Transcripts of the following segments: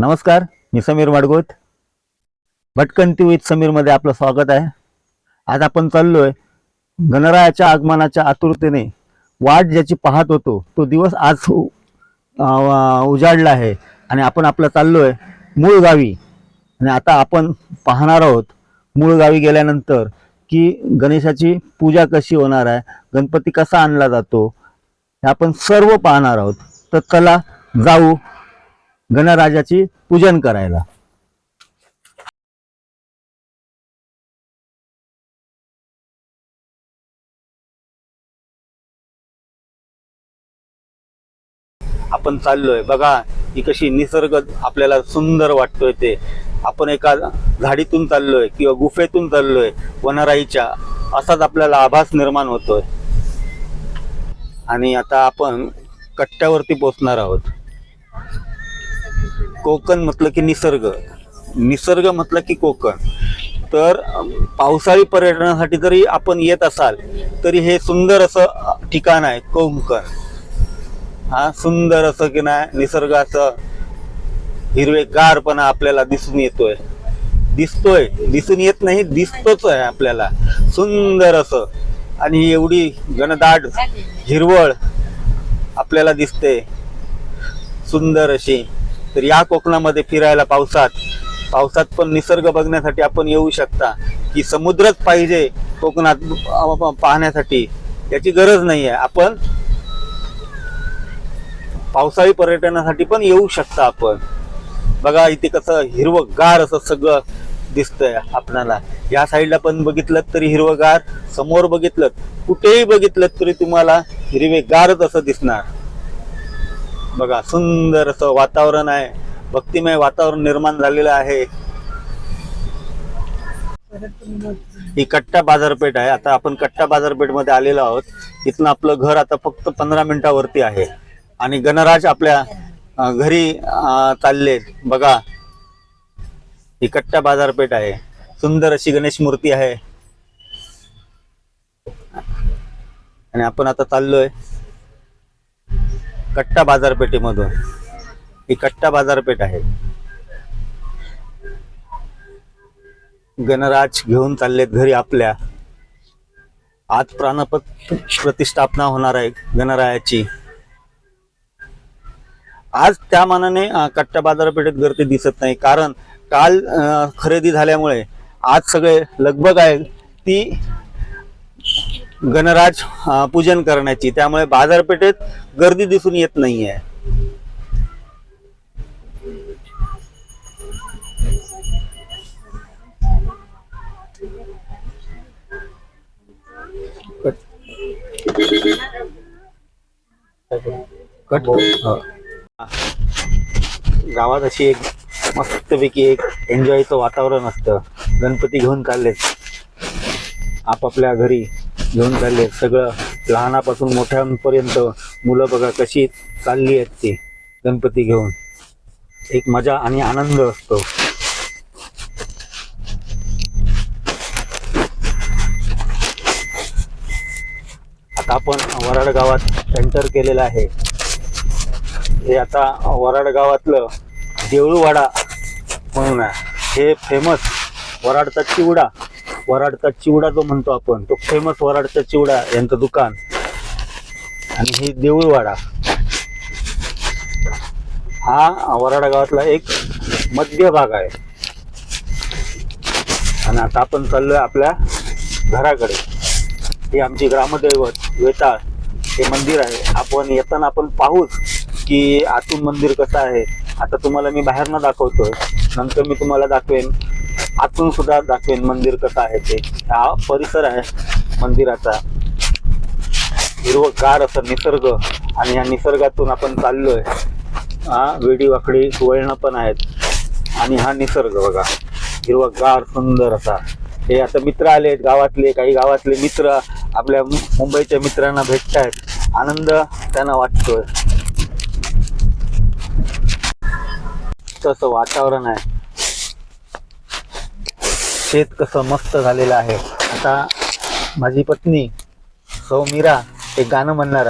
नमस्कार मी समीर माडगोत भटकंती विथ समीरमध्ये आपलं स्वागत आहे. आज आपण चाललोय गणरायाच्या आगमनाच्या आतुरतेने. वाट ज्याची पाहत होतो तो दिवस आज उजाडला आहे. आणि आपण आपलं चाललोय मूळ गावी आणि आता आपण पाहणार आहोत मूळ गावी गेल्यानंतर की गणेशाची पूजा कशी होणार आहे गणपती कसा आणला जातो हे आपण सर्व पाहणार आहोत. तर चला जाऊ गणराजाची पूजन करायला. आपण चाललोय. बघा ही कशी निसर्ग आपल्याला सुंदर वाटतोय ते. आपण एका झाडीतून चाललोय किंवा गुफेतून चाललोय वनराईच्या. असाच आपल्याला आभास निर्माण होतोय. आणि आता आपण कट्ट्यावरती पोचणार आहोत. कोकण म्हटलं की निसर्ग. निसर्ग म्हटलं की कोकण. तर पावसाळी पर्यटनासाठी जरी आपण येत असाल तरी हे सुंदर असं ठिकाण आहे कोकण हा सुंदर असं की नाही निसर्गाचं हिरवेगारपणा आपल्याला दिसून येतोय. दिसतोय दिसून येत नाही दिसतोच आहे आपल्याला. सुंदर असं. आणि एवढी घनदाट हिरवळ आपल्याला दिसते. सुंदर अशी. तर या कोकणामध्ये फिरायला पावसात पावसात पण निसर्ग बघण्यासाठी आपण येऊ शकता. की समुद्रच पाहिजे कोकणात पाहण्यासाठी याची गरज नाही आहे आपण पावसाळी पर्यटनासाठी पण येऊ शकता आपण. बघा इथे कसं हिरवगार असं सगळं दिसतंय आपणाला. या साईडला पण बघितलं तरी हिरवगार समोर बघितलं कुठेही बघितलं तरी तुम्हाला हिरवेगारच असं दिसणार. बघा सुंदर असं वातावरण आहे. भक्तिमय वातावरण निर्माण झालेलं आहे. ही कट्टा बाजारपेठ आहे. आता आपण कट्टा बाजारपेठमध्ये आलेलो आहोत. इथनं आपलं घर आता फक्त पंधरा मिनिटावरती आहे. आणि गणराज आपल्या घरी चालले. बघा ही कट्टा बाजारपेठ आहे. सुंदर अशी गणेश मूर्ती आहे. आणि आपण आता चाललोय. कट्टा बाजारपेठेमधून. ही कट्टा बाजारपेठ आहे. गणराज घेऊन चाललेत घरी आपल्या. आज प्राणपत प्रतिष्ठापना होणार आहे गणरायाची. आज त्या मानाने कट्टा बाजारपेठेत गर्दी दिसत नाही. कारण काल खरेदी झाल्यामुळे आज सगळे लगबग आहे ती गणराज पूजन करण्याची. त्यामुळे बाजारपेठेत गर्दी दिसून येत नाहीये. कट. गावात अशी एक मस्तपैकी एक एन्जॉयचं वातावरण असतं. गणपती घेऊन चाललेत. आपापल्या घरी. घेऊन चालले. सगळं लहानापासून मोठ्यांपर्यंत मुलं बघा कशी चालली आहेत ती गणपती घेऊन. एक मजा आणि आनंद असतो. आता आपण वराड गावात सेंटर केलेलं आहे. हे आता वराड गावातलं देऊळवाडा म्हणून आहे. हे फेमस वराडचा चिवडा. वराडचा चिवडा जो म्हणतो आपण तो फेमस वराडचा चिवडा यांचं दुकान. आणि हे देऊळवाडा. हा वराडा गावातला एक मध्य भाग आहे. आणि आता आपण चाललोय आपल्या घराकडे. हे आमची ग्रामदैवत वेताळ हे मंदिर आहे. आपण येताना आपण पाहूच की आतून मंदिर कसं आहे. आता तुम्हाला मी बाहेरनं दाखवतोय. नंतर मी तुम्हाला दाखवेन. आतून सुद्धा दाखवेन मंदिर कसं आहे ते. हा परिसर आहे मंदिराचा. हिरवगार असं निसर्ग आणि या निसर्गातून आपण चाललोय. हा वेडी वाकडी वळणं पण आहेत. आणि हा निसर्ग बघा हिरवगार सुंदर असा. हे आता मित्र आले आहेत गावातले काही गावातले मित्र आपल्या मुंबईच्या मित्रांना भेटत आहेत. आनंद त्यांना वाटतोय. तसं वातावरण आहे. शेत कसं मस्त झालेलं आहे. आता माझी पत्नी सौ मीरा एक गाणं म्हणणार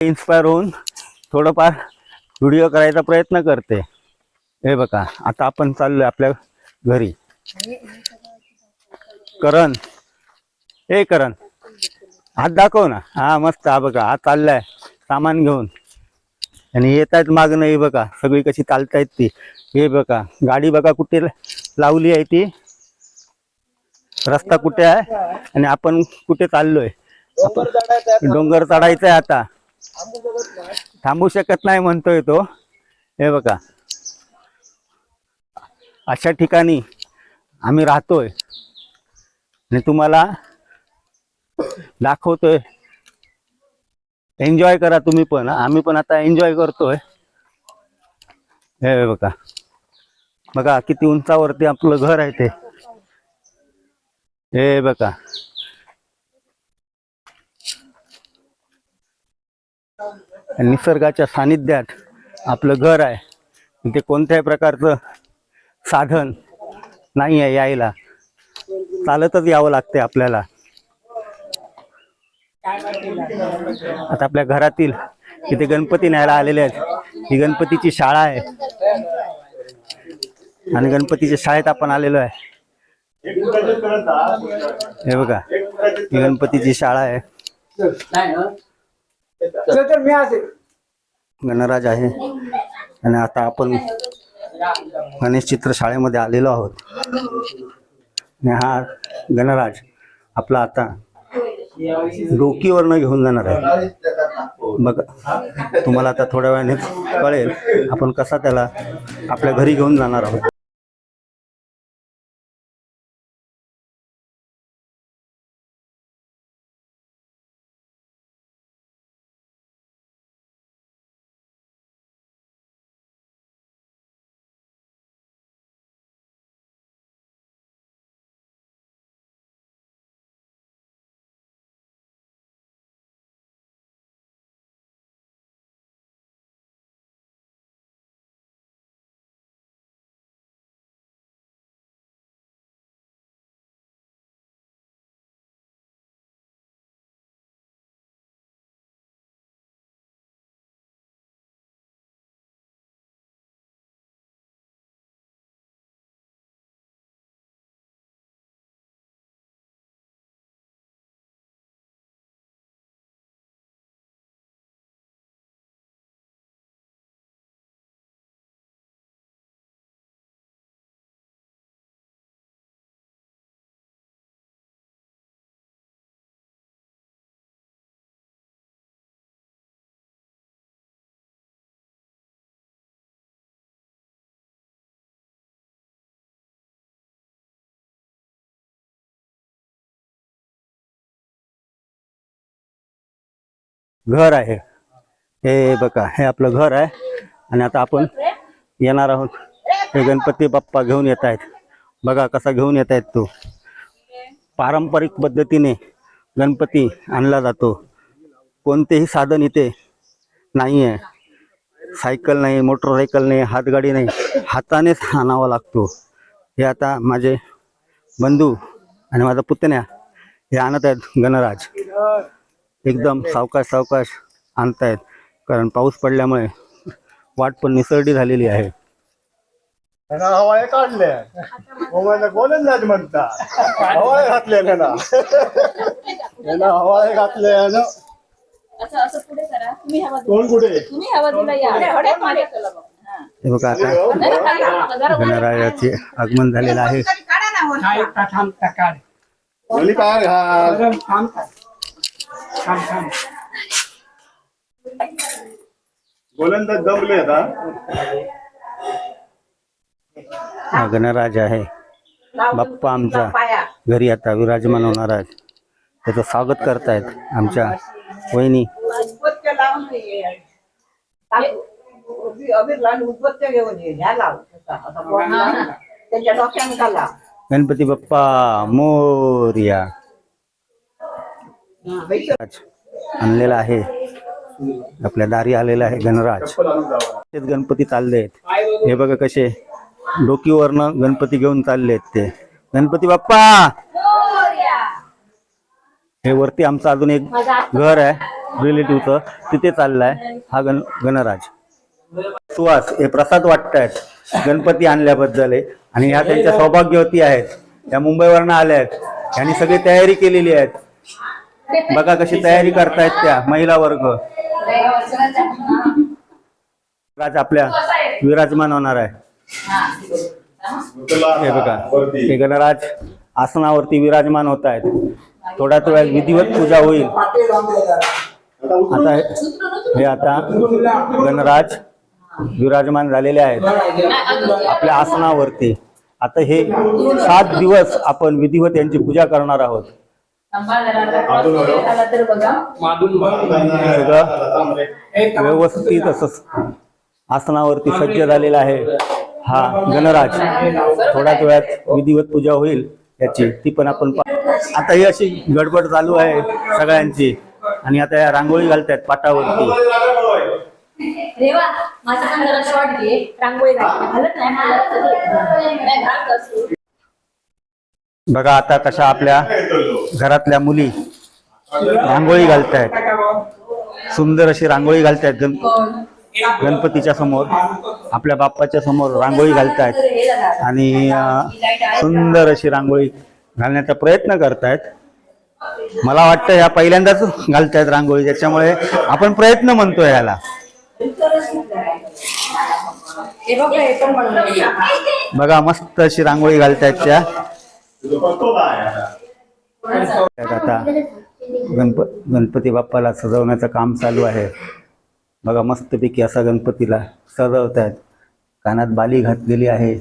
इन्स्पायर होऊन थोडंफार व्हिडिओ करायचा प्रयत्न करते. हे बघा आता आपण चाललोय आपल्या घरी. करण. हे करण. हात दाखव ना. हा मस्त. हा बघा हा चाललाय. सामान घेऊन. आणि येत आहेत मागणं हे बघा. सगळी कशी चालतायत ती. हे बघा गाडी बघा कुठे लावली आहे ती. रस्ता कुठे आहे? आणि आपण कुठे चाललोय? डोंगर चढायचा आहे आता. थांबू शकत नाही म्हणतोय तो. हे बघा. अशा ठिकाणी आम्ही राहतोय. आणि तुम्हाला दाखवतोय. एन्जॉय करा तुम्ही पण. आम्ही पण आता एन्जॉय करतोय. हे बघा. बघा किती उंचावरती आपलं घर आहे ते. हे बघा. निसर्गाच्या सानिध्यात आपलं घर आहे. ते कोणत्याही प्रकारचं साधन नाही आहे यायला. चालतच यावं लागते आपल्याला. आता आपल्या घरातील इथे गणपती न्यायला आलेले आहेत. ही गणपतीची शाळा आहे. आणि गणपतीच्या शाळेत आपण आलेलो आहे. हे बघा ही गणपतीची शाळा आहे. गणराज आहे. आणि आता आपण गणेश चित्र शाळेमध्ये आलेलो आहोत. आणि हा गणराज आपला आता डोकीवरनं घेऊन जाणार आहे. बघा तुम्हाला आता थोड्या वेळाने कळेल आपण कसा त्याला आपल्या घरी घेऊन जाणार आहोत. घर आहे. हे बघा हे आपलं घर आहे. आणि आता आपण येणार आहोत. हे गणपती बाप्पा घेऊन येत आहेत. बघा कसा घेऊन येत आहेत तो. पारंपरिक पद्धतीने गणपती आणला जातो. कोणतेही साधन इथे नाही आहे सायकल नाही मोटरसायकल नाही हातगाडी नाही. हातानेच आणावा लागतो. हे आता माझे बंधू आणि माझा पुतण्या हे आणत आहेत गणराज. एकदम सावकाश सावकाश आणतायत. कारण पाऊस पडल्यामुळे वाट पण निसरडी झालेली आहे. त्यांना हवाळे काढले. मोबाईल गोलंदाज म्हणता हवाळे घातले त्यांना. त्यांना हवाळे घातले ना असं असं पुढे करा. तुम्ही हवा कोण कुठे. हा. हे बघा आता वर- गणरायाचे आगमन झालेलं आहे. काय? घाल गोलंदाज जमले आता. हा गणराज आहे. बाप्पा आमचा घरी आता विराजमान होणार आहे त्याचं स्वागत करतायत आमच्या वहिनी. गणपती बाप्पा मोर्या. आणलेला आहे. आपल्या दारी आलेला आहे गणराज. तेच गणपती चालले आहेत हे बघा कसे डोकीवरनं गणपती घेऊन चालले आहेत ते. गणपती बाप्पा! हे वरती आमचं अजून एक घर आहे रिलेटिव्हचं. तिथे चाललाय हा गण गणराज. सुहास हे प्रसाद वाटतायत. गणपती आणल्याबद्दल आणि ह्या त्यांच्या सौभाग्यवती आहेत. त्या मुंबईवरनं आल्या आहेत यांनी सगळी तयारी केलेली आहेत. बघा कशी तयारी करतायत त्या महिला वर्ग. राज आपल्या विराजमान होणार आहे. हे बघा हे गणराज आसनावरती विराजमान होत आहेत थोड्याच वेळ विधिवत पूजा होईल. आता हे- आता गणराज विराजमान झालेले आहेत. आपल्या आसनावरती. आता हे सात दिवस आपण विधिवत यांची पूजा करणार आहोत. सगळं व्यवस्थित असं आसनावरती सज्ज झालेला आहे हा गणराज. थोड्याच वेळात विधिवत पूजा होईल याची. ती पण आपण आता ही अशी गडबड चालू आहे सगळ्यांची. आणि आता या रांगोळी घालतायत पाटावरती. रेवा माझा पण जरा शॉर्ट घे रांगोळी घाल घालत नाही मला नाही घालत असतो बघा आता कशा आपल्या घरातल्या मुली रांगोळी घालतायत. सुंदर अशी रांगोळी घालतायत गण गणपतीच्या समोर. आपल्या बाप्पाच्या समोर रांगोळी घालतायत. आणि सुंदर अशी रांगोळी घालण्याचा प्रयत्न करतायत. मला वाटतं ह्या पहिल्यांदाच घालतायत रांगोळी. त्याच्यामुळे आपण प्रयत्न म्हणतो ह्याला हे बघ मस्त अशी रांगोळी घालतायत त्या? त्यात आता गणप गणपती बाप्पाला सजवण्याचं काम चालू आहे. बघा मस्तपैकी असा गणपतीला सजवत आहेत कानात बाली घातलेली आहे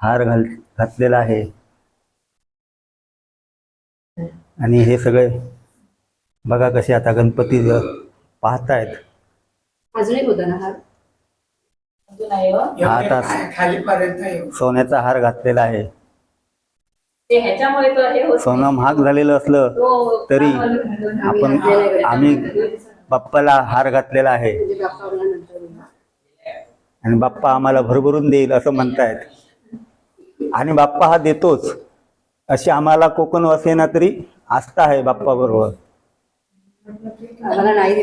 हार घाल घातलेला आहे. आणि हे सगळे बघा कसे आता गणपती पाहतायत. अजून एक होता ना हा अजून आहे आता सोन्याचा हार घातलेला आहे ते ह्याच्यामुळे तर हे होत सोनं महाग झालेलं असलं तो तरी कामाला- आपण आम्ही बाप्पाला हार घातलेला आहे. म्हणजे आणि बाप्पा आम्हाला भरभरून देईल असं म्हणतायत. आणि बाप्पा हा देतोच. अशी आम्हाला कोकण वसेना तरी आस्था आहे बाप्पा बरोबर आम्हाला नाही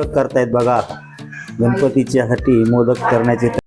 मोदक करतायत बघा. गणपतीच्यासाठी मोदक करण्याचे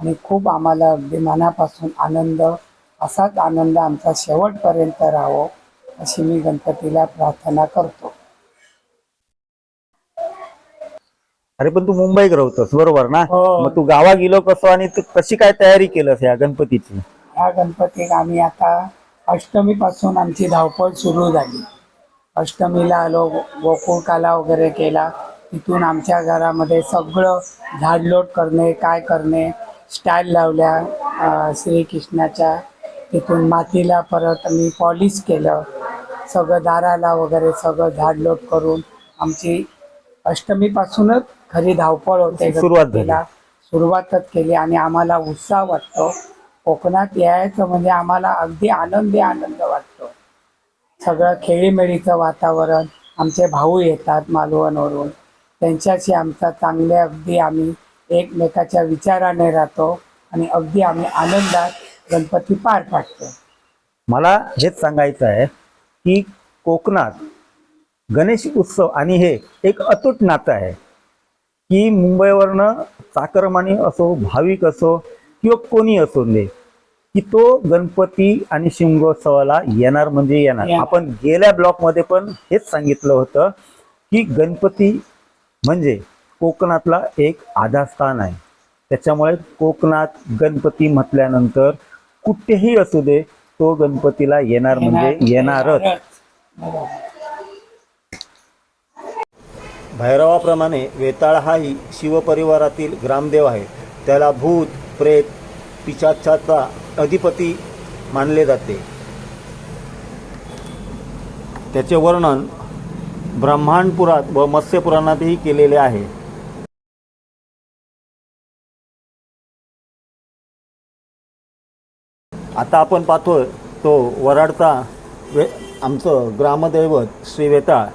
आणि खूप आम्हाला अगदी मनापासून आनंद असाच आनंद आमचा शेवटपर्यंत राहावो अशी मी गणपतीला प्रार्थना करतो. अरे पण तू मुंबईत राहतोस बरोबर ना? हो. मग तू गावा गेलो कसं आणि तू कशी काय तयारी केलंस या गणपतीची? ह्या गणपतीत आम्ही आता अष्टमीपासून आमची धावपळ सुरू झाली. अष्टमीला आलो गोकुळकाला वगैरे केला. तिथून आमच्या घरामध्ये सगळं झाडलोट करणे काय करणे स्टाईल लावल्या श्रीकृष्णाच्या तिथून मातीला परत मी पॉलिश केलं. सगळं दाराला वगैरे सगळं झाडलोट करून आमची अष्टमीपासूनच खरी धावपळ होते. सुरुवात. सुरुवातच केली आणि आम्हाला उत्साह वाटतो. कोकणात यायचं म्हणजे आम्हाला अगदी आनंदी आनंद वाटतो. सगळं खेळीमेळीचं वातावरण आमचे भाऊ येतात मालवणवरून. त्यांच्याशी आमचा चांगले अगदी आम्ही एकमेकाच्या विचाराने राहतो आणि अगदी आम्ही आनंदात गणपती पार पाडतो मला हेच सांगायचं आहे की कोकणात गणेश उत्सव आणि हे एक अतूट नातं आहे की मुंबईवरनं चाकरमानी असो भाविक असो किंवा कोणी असो दे की तो गणपती आणि शिमगोत्सवाला येणार म्हणजे येणार येणार. आपण गेल्या ब्लॉकमध्ये पण हेच सांगितलं होतं की गणपती म्हणजे कोकणातला एक आधारस्थान आहे. त्याच्यामुळे कोकणात गणपती म्हटल्यानंतर कुठेही असू दे तो गणपतीला येणार म्हणजे येणारच. भैरवाप्रमाणे वेताळ हाही शिवपरिवारातील ग्रामदेव आहे. त्याला भूत प्रेत पिशाचाचा अधिपती मानले जाते. त्याचे वर्णन ब्रह्मांडपुरात व मत्स्यपुराणातही केलेले आहे. आता आपण पाहतो तो वराडचा वे आमचं ग्रामदैवत श्री वेताळ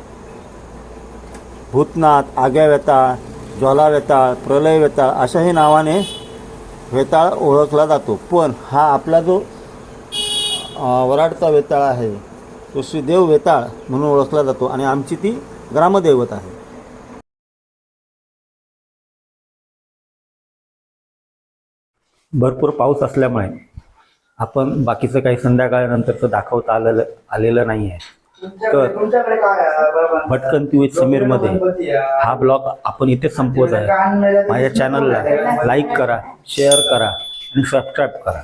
भूतनाथ आग्या वेताळ ज्वाला वेताळ प्रलय वेताळ अशाही नावाने वेताळ ओळखला जातो. पण हा आपला जो वराडचा वेताळ आहे तो श्रीदेव वेताळ म्हणून ओळखला जातो आणि आमची ती ग्रामदैवत आहे. भरपूर पाऊस असल्यामुळे आपण बाकीचं काही संध्याकाळनंतरचं दाखवता आलेलं आलेलं नाही आहे तर. भटकंती विथ समीरमध्ये. हा ब्लॉग आपण इथे संपवत आहे माझ्या चॅनलला लाईक करा शेअर करा आणि सबस्क्राईब करा